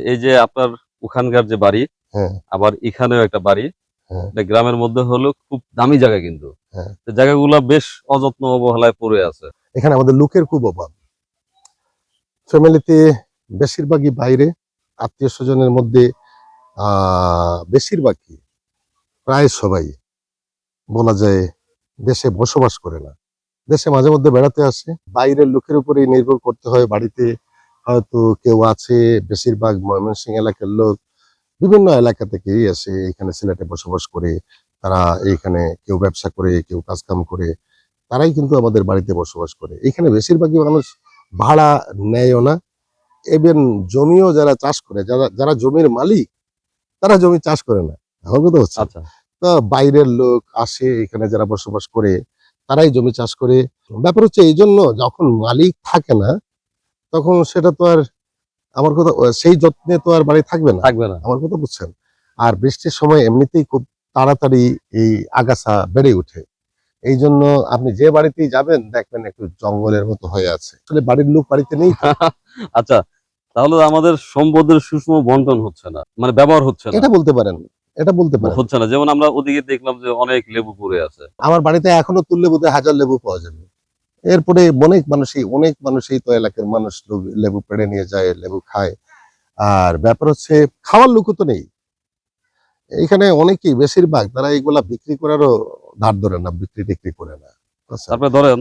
এই যে আপনার ওখানকার যে বাড়ি হ্যাঁ। আবার এখানেও একটা বাড়ি হ্যাঁ। গ্রামের মধ্যে হলো খুব দামি জায়গা কিন্তু হ্যাঁ। জায়গাগুলো বেশ অযত্ন অবহেলায় পড়ে আছে এখানে আমাদের লোকের খুব অভাব ফ্যামিলিতে বেশিরভাগই বাইরে আত্মীয় স্বজনের মধ্যে আহ বেশিরভাগই প্রায় সবাই বলা যায় দেশে বসবাস করে না দেশে মাঝে মধ্যে বেড়াতে আসে বাইরের লোকের উপরেই নির্ভর করতে হয় বাড়িতে হয়তো কেউ আছে বেশিরভাগ ময়মনসিংহ এলাকার লোক বিভিন্ন এলাকা থেকেই আসে এখানে সিলেটে বসবাস করে। তারা এইখানে কেউ ব্যবসা করে কেউ কাজকাম করে। তারাই কিন্তু আমাদের বাড়িতে বসবাস করে। এখানে বেশিরভাগই মানুষ ভাড়া নেয়ও না। এবেন জমিও যারা চাষ করে যারা যারা জমির মালিক তারা জমি চাষ করে না। আমার কথা হচ্ছে। আচ্ছা। তো বাইরের লোক আসে এখানে যারা বসবাস করে তারাই জমি চাষ করে। ব্যাপার হচ্ছে এই জন্য যখন মালিক থাকে না তখন সেটা তো আর আমার কথা সেই যত্নে তো আর বাড়ি থাকবে না। থাকবে না। আমার কথা বুঝছেন? আর বৃষ্টির সময় এমনিতেই খুব তাড়াতাড়ি এই আগাছা বেড়ে ওঠে। এই জন্য আপনি যে বাড়িতেই যাবেন দেখবেন একটু জঙ্গলের মতো হয়ে আছে। আসলে বাড়ির লোক বাড়িতে নেই আচ্ছা তাহলে আমাদের সম্পদের সুষম বন্টন হচ্ছে না মানে ব্যবহার হচ্ছে না। এটা বলতে পারেন এটা বলতে পারেন। হচ্ছে না যেমন আমরা ওদিকে দেখলাম যে অনেক লেবু পড়ে আছে। আমার বাড়িতে এখনও তুললে বোধহয় হাজার লেবু পাওয়া যাবে। এরপরে অনেক মানুষই অনেক মানুষই তো এলাকার মানুষ লেবু পেড়ে নিয়ে যায় লেবু খায়। আর ব্যাপার হচ্ছে খাওয়ার লোকও তো নেই। এখানে অনেকেই বেশিরভাগ তারা এগুলা বিক্রি করারও ধার ধরে না বিক্রি টিক্রি করে না। তারপরে ধরেন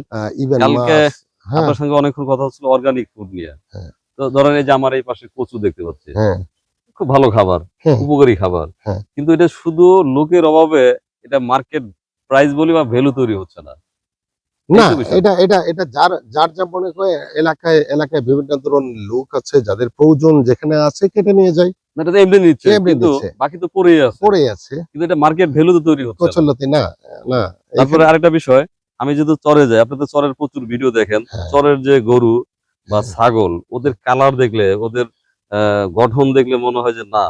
হ্যাঁ। আপনার সঙ্গে অনেকক্ষণ কথা হচ্ছিল অর্গানিক ফুড নিয়ে। হ্যাঁ। তো ধরেন এই যে আমার এই পাশে কচু দেখতে পাচ্ছি। হ্যাঁ। খুব ভালো খাবার। উপকারী খাবার। কিন্তু এটা শুধু লোকের অভাবে এটা মার্কেট প্রাইস বলি বা ভ্যালু তৈরি হচ্ছে না। না। এটা এটা এটা যার যার যা মনে করে এলাকায় এলাকায় বিভিন্ন ধরনের লোক আছে যাদের প্রয়োজন যেখানে আছে কেটে নিয়ে যায়। বাকি তো আছে পড়ে আছে কিন্তু এটা মার্কেট ভ্যালু তো তৈরি হচ্ছে না। প্রচলতি না না তারপরে আরেকটা বিষয় আমি যেহেতু চরে যাই আপনি তো চরের প্রচুর ভিডিও দেখেন হ্যাঁ। চরের যে গরু বা। ছাগল ওদের কালার দেখলে ওদের আহ, গঠন দেখলে মনে হয় যে না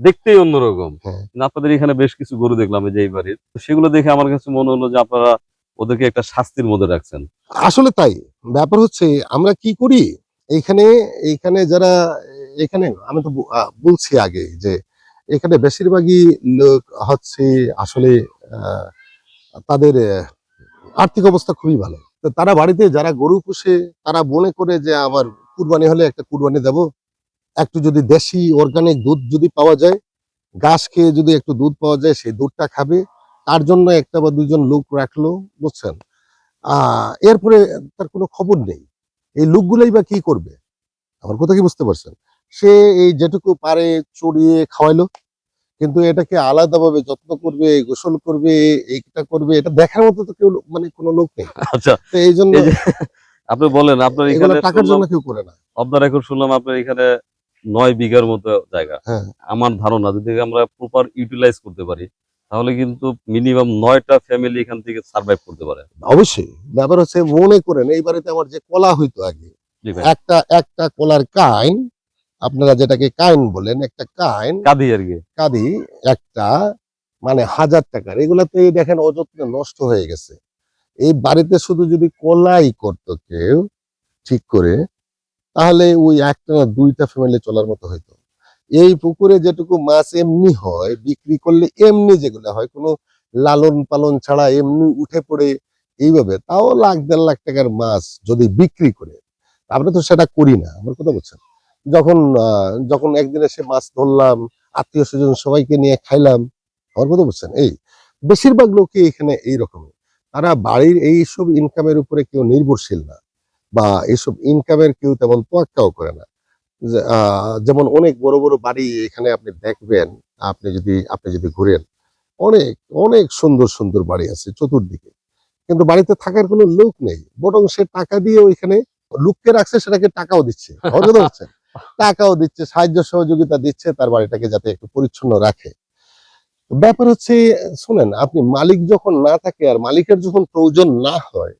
দেখতেই অন্যরকম হ্যাঁ। আপনাদের এখানে বেশ কিছু গরু দেখলাম যে এই বাড়ির সেগুলো দেখে আমার কাছে মনে হলো যে আপনারা ওদেরকে একটা শাস্তির মধ্যে রাখছেন। আসলে তাই। ব্যাপার হচ্ছে, আমরা কি করি? এইখানে এখানে যারা, এখানে আমি তো বলছি আগে যে, এখানে বেশিরভাগই লোক হচ্ছে আসলে তাদের আর্থিক অবস্থা খুবই ভালো। তো তারা বাড়িতে যারা গরু পুষে, তারা মনে করে যে, আমার কুরবানি হলে একটা কুরবানি দেব। একটু যদি দেশি অর্গানিক দুধ যদি পাওয়া যায় ঘাস খেয়ে যদি একটু দুধ পাওয়া যায়, সেই দুধটা খাবে। তার জন্য একটা বা দুজন লোক রাখল বুঝছেন? আহ এরপরে তার কোনো খবর নেই। এই লোকগুলাই বা কি করবে? আমার কথা কি বুঝতে পারছেন? সে এই যেটুকু পারে চড়িয়ে খাওয়াইলো কিন্তু এটাকে আলাদাভাবে যত্ন করবে গোসল করবে এইটা করবে এটা দেখার মতো তো কেউ মানে কোনো লোক নেই। আচ্ছা তো এই জন্য আপনি বলেন আপনার এখানে টাকার জন্য কেউ করে না। অবদার এখন শুনলাম আপনার এখানে নয় বিঘার মতো জায়গা। হ্যাঁ। আমার ধারণা যদি আমরা প্রপার ইউটিলাইজ করতে পারি তাহলে কিন্তু মিনিমাম নয়টা ফ্যামিলি এখান থেকে সার্ভাইভ করতে পারে। অবশ্যই। ব্যাপার হচ্ছে মনে করেন এই বাড়িতে আমার যে কলা হইতো আগে একটা একটা কলার কাইন আপনারা যেটাকে কাইন বলেন একটা কাইন কাঁদি আর কি। কাদি একটা মানে হাজার টাকার এগুলাতে দেখেন অযত্নে নষ্ট হয়ে গেছে। এই বাড়িতে শুধু যদি কলাই করতো কেউ ঠিক করে তাহলে ওই একটা না দুইটা ফ্যামিলি চলার মতো হইতো। এই পুকুরে যেটুকু মাছ এমনি হয়, বিক্রি করলে এমনি যেগুলো হয়, কোনো লালন পালন ছাড়া এমনি উঠে পড়ে এইভাবে, তাও লাখ দেড় লাখ টাকার মাছ যদি বিক্রি করে, আমরা তো সেটা করি না, আমার কথা বলছেন। যখন যখন একদিন এসে মাছ ধরলাম, আত্মীয় স্বজন সবাইকে নিয়ে খাইলাম, আমার কথা বলছেন? এই, বেশিরভাগ লোকই এখানে এই রকমের তারা বাড়ির এইসব ইনকামের উপরে কেউ নির্ভরশীল না, বা এইসব ইনকামের কেউ তেমন তোয়াক্কাও করে না। যেমন অনেক বড় বড় বাড়ি এখানে আপনি দেখবেন, আপনি যদি আপনি যদি ঘুরেন, অনেক অনেক সুন্দর সুন্দর বাড়ি আছে চতুর্দিকে। কিন্তু বাড়িতে থাকার কোনো লোক নেই। বরং সে টাকা দিয়ে ওইখানে লোককে রাখছে, সেটাকে টাকাও দিচ্ছে। কথা টাকাও দিচ্ছে, সাহায্য সহযোগিতা দিচ্ছে, তার বাড়িটাকে যাতে একটু পরিচ্ছন্ন রাখে। ব্যাপার হচ্ছে, শুনেন, আপনি মালিক যখন না থাকে আর মালিকের যখন প্রয়োজন না হয়,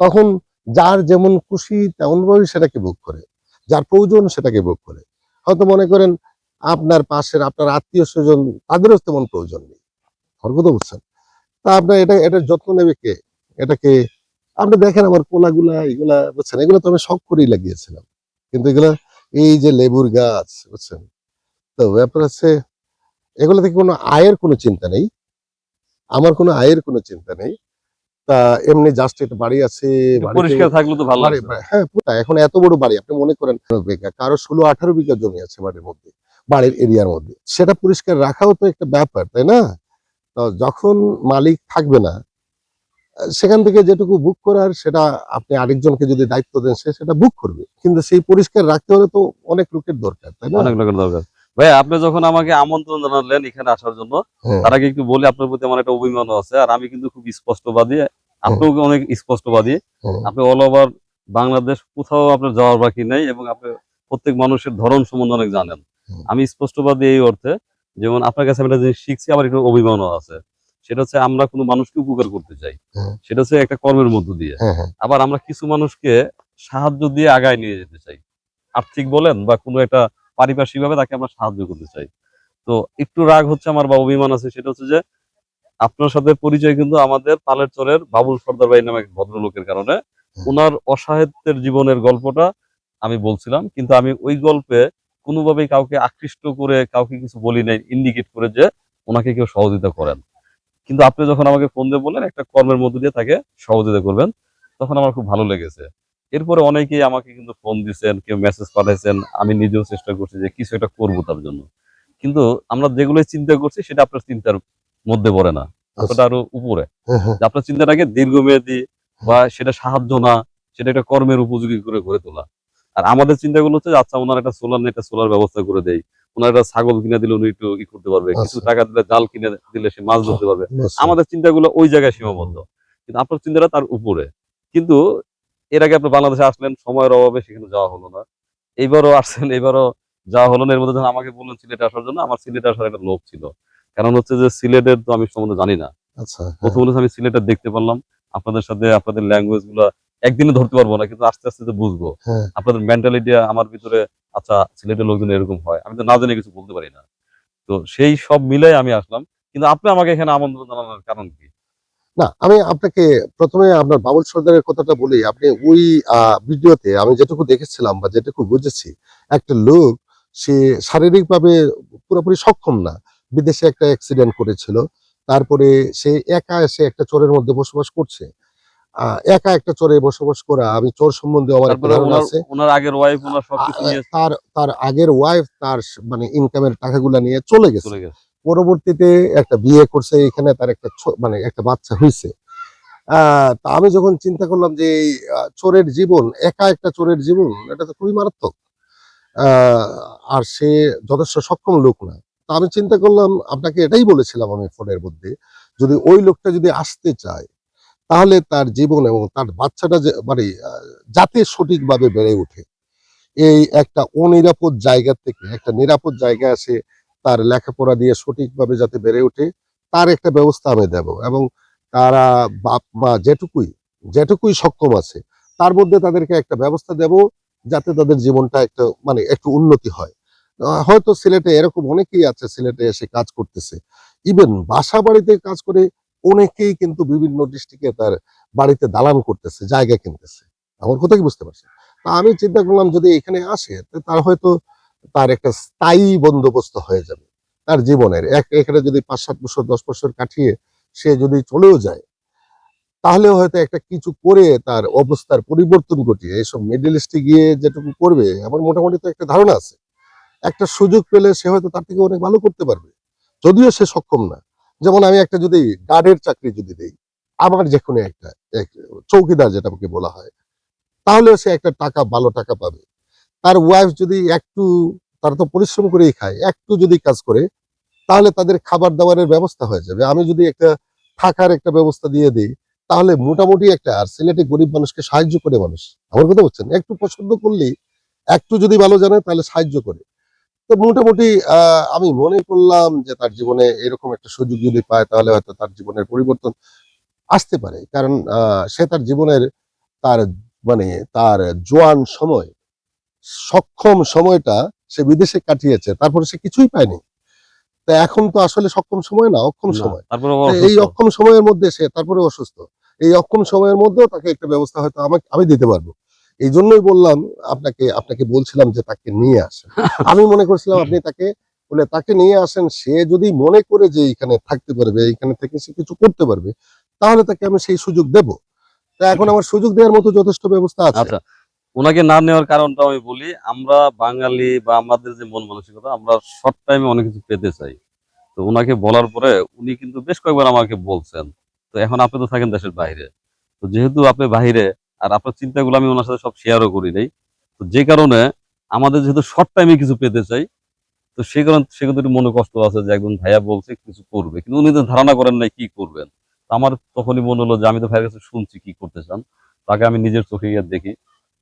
তখন যার যেমন খুশি তেমন ভাবে সেটাকে ভোগ করে। যার প্রয়োজন সেটাকে ভোগ করে। হয়তো মনে করেন আপনার পাশের আপনার আত্মীয় স্বজন, তাদেরও তেমন প্রয়োজন নেই। কথা বুঝছেন তা আপনার এটা এটার যত্ন নেবে কে? এটাকে, আপনি দেখেন আমার কোলাগুলা এগুলা, বুঝছেন? এগুলো তো আমি শখ করেই লাগিয়েছিলাম। কিন্তু এগুলা, এই যে লেবুর গাছ, বুঝছেন? তো ব্যাপার হচ্ছে, এগুলো থেকে কোনো আয়ের কোনো চিন্তা নেই। আমার কোনো আয়ের কোনো চিন্তা নেই। তা এমনি জাস্ট বাড়ি আছে পরিষ্কার থাকলে তো ভালো হ্যাঁ পুরা এখন এত বড় বাড়ি আপনি মনে করেন বিঘা কারও ষোলো আঠারো বিঘা জমি আছে বাড়ির মধ্যে বাড়ির এরিয়ার মধ্যে। সেটা পরিষ্কার রাখাও তো একটা ব্যাপার তাই না? তো যখন মালিক থাকবে না সেখান থেকে যেটুকু বুক করার সেটা আপনি আরেকজনকে যদি দায়িত্ব দেন সে সেটা বুক করবে। কিন্তু সেই পরিষ্কার রাখতে হলে তো অনেক লোকের দরকার তাই না? অনেক লোকের দরকার। ভাই আপনি যখন আমাকে আমন্ত্রণ জানালেন এখানে আসার জন্য হ্যাঁ। তার আগে একটু বলি আপনার প্রতি আমার একটা অভিমানও আছে আর আমি কিন্তু খুব স্পষ্টবাদী আপনিও অনেক স্পষ্টবাদী। আপনি অল ওভার বাংলাদেশ কোথাও আপনার যাওয়ার বাকি নেই এবং আপনি প্রত্যেক মানুষের ধরন সম্বন্ধে অনেক জানেন। আমি স্পষ্টবাদী এই অর্থে যেমন আপনার কাছে আমি একটা জিনিস শিখছি আমার একটু অভিমানও আছে। সেটা হচ্ছে আমরা কোনো মানুষকে উপকার করতে চাই। সেটা হচ্ছে একটা কর্মের মধ্য দিয়ে। হ্যাঁ হ্যাঁ। আবার আমরা কিছু মানুষকে সাহায্য দিয়ে আগায় নিয়ে যেতে চাই। আর্থিক বলেন বা কোনো একটা পারিপার্শ্বিক ভাবে তাকে আমরা সাহায্য করতে চাই। তো একটু রাগ হচ্ছে আমার বা অভিমান আছে সেটা হচ্ছে যে আপনার সাথে পরিচয় কিন্তু আমাদের পালের চরের বাবুল সর্দার ভাই নামে এক ভদ্রলোকের কারণে। ওনার অসাহিত্যের জীবনের গল্পটা আমি বলছিলাম কিন্তু আমি ওই গল্পে কোনোভাবেই কাউকে আকৃষ্ট করে কাউকে কিছু বলি নাই ইন্ডিকেট করে যে ওনাকে কেউ সহযোগিতা করেন। কিন্তু আপনি যখন আমাকে ফোন দিয়ে বললেন একটা কর্মের মধ্য দিয়ে তাকে সহযোগিতা করবেন তখন আমার খুব ভালো লেগেছে। এরপরে অনেকেই আমাকে কিন্তু ফোন দিয়েছেন কেউ মেসেজ পাঠাইছেন আমি নিজেও চেষ্টা করছি যে কিছু একটা করব তার জন্য। কিন্তু আমরা যেগুলো চিন্তা করছি সেটা আপনার চিন্তার মধ্যে পড়ে না। ওটা আরও উপরে। হ্যাঁ, হ্যাঁ, আপনার চিন্তাটাকে দীর্ঘমেয়াদী বা সেটা সাহায্য না সেটা একটা কর্মের উপযোগী করে গড়ে তোলা। আর আমাদের চিন্তাগুলো হচ্ছে আচ্ছা ওনার একটা সোলার একটা সোলার ব্যবস্থা করে দেয় ওনার একটা ছাগল কিনে দিলে উনি একটু ই করতে পারবে কিছু আচ্ছা। টাকা দিলে জাল কিনে দিলে সে মাছ ধরতে পারবে। বুঝছি। আমাদের চিন্তাগুলো ওই জায়গায় সীমাবদ্ধ। কিন্তু আপনার চিন্তাটা তার উপরে। কিন্তু এর আগে আপনি বাংলাদেশে আসলেন সময়ের অভাবে সেখানে যাওয়া হলো না। এইবারও আসছেন এবারও যাওয়া হলো না। এর মধ্যে যখন আমাকে বললেন সিলেটে আসার জন্য আমার সিলেটে আসার একটা লোভ ছিল। কারণ হচ্ছে যে সিলেটের তো আমি সম্বন্ধে জানি না। আচ্ছা হ্যাঁ, প্রথম আমি সিলেটের দেখতে পারলাম আপনাদের সাথে আপনাদের ল্যাঙ্গুয়েজগুলা একদিনে ধরতে পারব না কিন্তু আস্তে আস্তে বুঝব। হ্যাঁ। আপনাদের মেন্টালিটি আমার ভিতরে আচ্ছা সিলেটের লোকজন এরকম হয় আমি তো না জানি কিছু বলতে পারি না। তো সেই সব মিলাই আমি আসলাম কিন্তু আপনি আমাকে এখানে আমন্ত্রণ জানানোর কারণ কি? না আমি আপনাকে প্রথমে আপনার বাবুল সর্দারের কথাটা বলি আপনি ওই ভিডিওতে আমি যেটুকু দেখেছিলাম বা যেটুকু বুঝেছি একটা লোক সে শারীরিকভাবে পুরোপুরি সক্ষম না। বিদেশে একটা অ্যাক্সিডেন্ট করেছিল। তারপরে সে একা এসে একটা চোরের মধ্যে বসবাস করছে। একা একটা চোরে বসবাস করা আমি চোর সম্বন্ধে আমার ধারণা আছে। ওনার আগের ওয়াইফ ওনার সবকিছু নিয়ে তার তার আগের ওয়াইফ তার মানে ইনকামের টাকাগুলা নিয়ে চলে গেছে। পরবর্তীতে একটা বিয়ে করছে এখানে তার একটা মানে একটা বাচ্চা হয়েছে আহ তা আমি যখন চিন্তা করলাম যে চোরের জীবন একা একটা চোরের জীবন এটা তো খুবই মারাত্মক। আহ, আর সে যথেষ্ট সক্ষম লোক না। তা আমি চিন্তা করলাম, আপনাকে এটাই বলেছিলাম আমি ফোনের মধ্যে, যদি ওই লোকটা যদি আসতে চায়, তাহলে তার জীবন এবং তার বাচ্চাটা মানে যাতে সঠিকভাবে বেড়ে ওঠে। এই একটা অনিরাপদ জায়গা থেকে, একটা নিরাপদ জায়গা আসে তার লেখাপড়া দিয়ে সঠিকভাবে যাতে বেড়ে ওঠে, তার একটা ব্যবস্থা আমি দেব এবং তারা বাপ, মা যেটুকুই যেটুকুই সক্ষম আছে, তার মধ্যে তাদেরকে একটা ব্যবস্থা দেব, যাতে তাদের জীবনটা একটু মানে একটু উন্নতি হয়। হয়তো সিলেটে এরকম অনেকেই আছে সিলেটে এসে কাজ করতেছে। ইভেন বাসা বাড়িতে কাজ করে অনেকেই কিন্তু বিভিন্ন ডিস্ট্রিক্টে তার বাড়িতে দালান করতেছে, জায়গা কিনতেছে। আমার কথা কি বুঝতে পারছেন? তা আমি চিন্তা করলাম যদি এখানে আসে তার হয়তো তার একটা স্থায়ী বন্দোবস্ত হয়ে যাবে তার জীবনের। এক এখানে যদি পাঁচ সাত বছর, দশ বছর কাটিয়ে সে যদি চলেও যায়, তাহলে হয়তো একটা কিছু করে তার অবস্থার পরিবর্তন ঘটিয়ে, এইসব মিডল ইস্টে গিয়ে যেটুকু করবে, আমার মোটামুটি তো একটা ধারণা আছে। একটা সুযোগ পেলে সে হয়তো তার থেকে অনেক ভালো করতে পারবে। যদিও সে সক্ষম না। যেমন আমি একটা যদি গার্ডের চাকরি যদি দেই, আমার যে কোনো একটা, এক- চৌকিদার যেটাকে বলা হয়, তাহলেও সে একটা টাকা, ভালো টাকা পাবে। তার ওয়াইফ যদি একটু, তারা তো পরিশ্রম করেই খায়, একটু যদি কাজ করে, তাহলে তাদের খাবার দাবারের ব্যবস্থা হয়ে যাবে। আমি যদি একটা থাকার একটা ব্যবস্থা দিয়ে দিই, তাহলে মোটামুটি একটা, আর সিলেটে গরিব মানুষকে সাহায্য করে মানুষ। আমার কথা বলছেন, একটু পছন্দ করলেই, একটু যদি ভালো জানে, তাহলে সাহায্য করে। তো মোটামুটি আহ, আমি মনে করলাম যে তার জীবনে এরকম একটা সুযোগ যদি পায় তাহলে হয়তো তার জীবনের পরিবর্তন আসতে পারে। কারণ আহ, সে তার জীবনের তার মানে তার জোয়ান সময় সক্ষম সময়টা সে বিদেশে কাটিয়েছে তারপরে সে কিছুই পায়নি। তা এখন তো আসলে সক্ষম সময় না অক্ষম সময়। এই অক্ষম সময়ের মধ্যে সে তারপরে অসুস্থ। এই অক্ষম সময়ের মধ্যেও তাকে একটা ব্যবস্থা হয়তো আমাকে আমি দিতে পারব। এই জন্যই বললাম আপনাকে আপনাকে বলছিলাম যে তাকে নিয়ে আসেন। আমি মনে করছিলাম আপনি তাকে বলে তাকে নিয়ে আসেন সে যদি মনে করে যে এখানে থাকতে পারবে এখানে থেকে সে কিছু করতে পারবে তাহলে তাকে আমি সেই সুযোগ দেব। তা এখন আমার সুযোগ দেওয়ার মতো যথেষ্ট ব্যবস্থা আছে। আচ্ছা ওনাকে না নেওয়ার কারণটা আমি বলি আমরা বাঙালি বা আমাদের যে মন মানসিকতা আমরা শর্ট টাইমে অনেক কিছু পেতে চাই। তো ওনাকে বলার পরে উনি কিন্তু বেশ কয়েকবার আমাকে বলছেন তো এখন আপনি তো থাকেন দেশের বাইরে। তো যেহেতু আপনি বাইরে আর আপনার চিন্তাগুলো আমি ওনার সাথে সব শেয়ারও করি নাই। তো যে কারণে আমাদের যেহেতু শর্ট টাইমে কিছু পেতে চাই, তো সে কারণে সে কিন্তু একটু মনে কষ্ট আছে যে একজন ভাইয়া বলছে কিছু করবে। কিন্তু উনি তো ধারণা করেন নাই কি করবেন। তো আমার তখনই মনে হলো যে আমি তো ভাইয়ের কাছে শুনছি কি করতে চান। তাকে আমি নিজের চোখে গিয়ে দেখি।